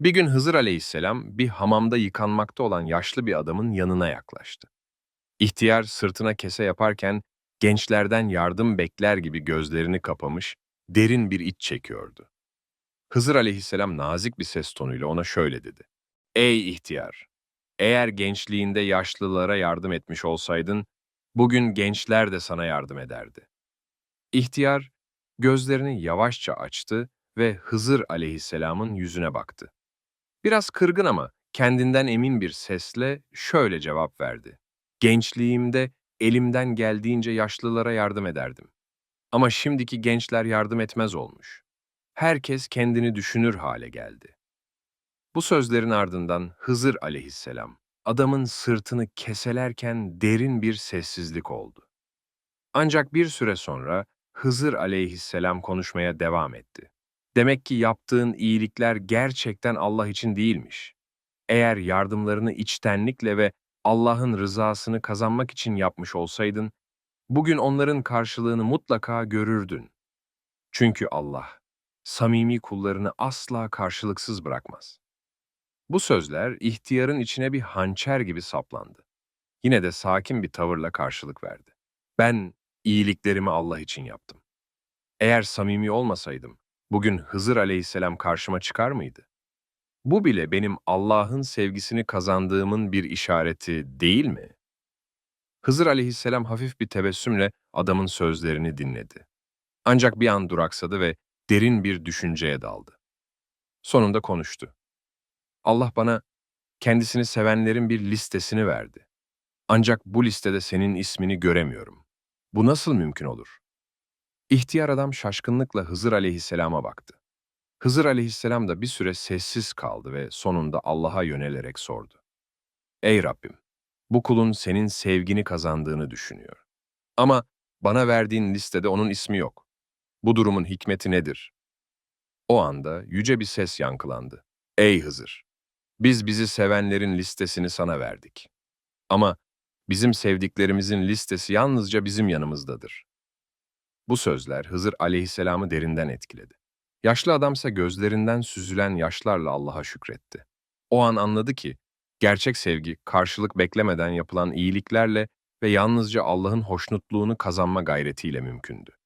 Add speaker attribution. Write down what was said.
Speaker 1: Bir gün Hızır aleyhisselam bir hamamda yıkanmakta olan yaşlı bir adamın yanına yaklaştı. İhtiyar sırtına kese yaparken gençlerden yardım bekler gibi gözlerini kapamış, derin bir iç çekiyordu. Hızır aleyhisselam nazik bir ses tonuyla ona şöyle dedi. Ey ihtiyar! Eğer gençliğinde yaşlılara yardım etmiş olsaydın, bugün gençler de sana yardım ederdi. İhtiyar gözlerini yavaşça açtı ve Hızır aleyhisselamın yüzüne baktı. Biraz kırgın ama kendinden emin bir sesle şöyle cevap verdi. Gençliğimde elimden geldiğince yaşlılara yardım ederdim. Ama şimdiki gençler yardım etmez olmuş. Herkes kendini düşünür hale geldi. Bu sözlerin ardından Hızır aleyhisselam adamın sırtını keselerken derin bir sessizlik oldu. Ancak bir süre sonra Hızır aleyhisselam konuşmaya devam etti. Demek ki yaptığın iyilikler gerçekten Allah için değilmiş. Eğer yardımlarını içtenlikle ve Allah'ın rızasını kazanmak için yapmış olsaydın, bugün onların karşılığını mutlaka görürdün. Çünkü Allah, samimi kullarını asla karşılıksız bırakmaz. Bu sözler ihtiyarın içine bir hançer gibi saplandı. Yine de sakin bir tavırla karşılık verdi. Ben iyiliklerimi Allah için yaptım. Eğer samimi olmasaydım, bugün Hızır aleyhisselam karşıma çıkar mıydı? Bu bile benim Allah'ın sevgisini kazandığımın bir işareti değil mi? Hızır aleyhisselam hafif bir tebessümle adamın sözlerini dinledi. Ancak bir an duraksadı ve derin bir düşünceye daldı. Sonunda konuştu. Allah bana kendisini sevenlerin bir listesini verdi. Ancak bu listede senin ismini göremiyorum. Bu nasıl mümkün olur? İhtiyar adam şaşkınlıkla Hızır aleyhisselama baktı. Hızır aleyhisselam da bir süre sessiz kaldı ve sonunda Allah'a yönelerek sordu. Ey Rabbim, bu kulun senin sevgini kazandığını düşünüyor. Ama bana verdiğin listede onun ismi yok. Bu durumun hikmeti nedir? O anda yüce bir ses yankılandı. Ey Hızır! Biz bizi sevenlerin listesini sana verdik. Ama bizim sevdiklerimizin listesi yalnızca bizim yanımızdadır. Bu sözler Hızır aleyhisselamı derinden etkiledi. Yaşlı adamsa gözlerinden süzülen yaşlarla Allah'a şükretti. O an anladı ki, gerçek sevgi karşılık beklemeden yapılan iyiliklerle ve yalnızca Allah'ın hoşnutluğunu kazanma gayretiyle mümkündü.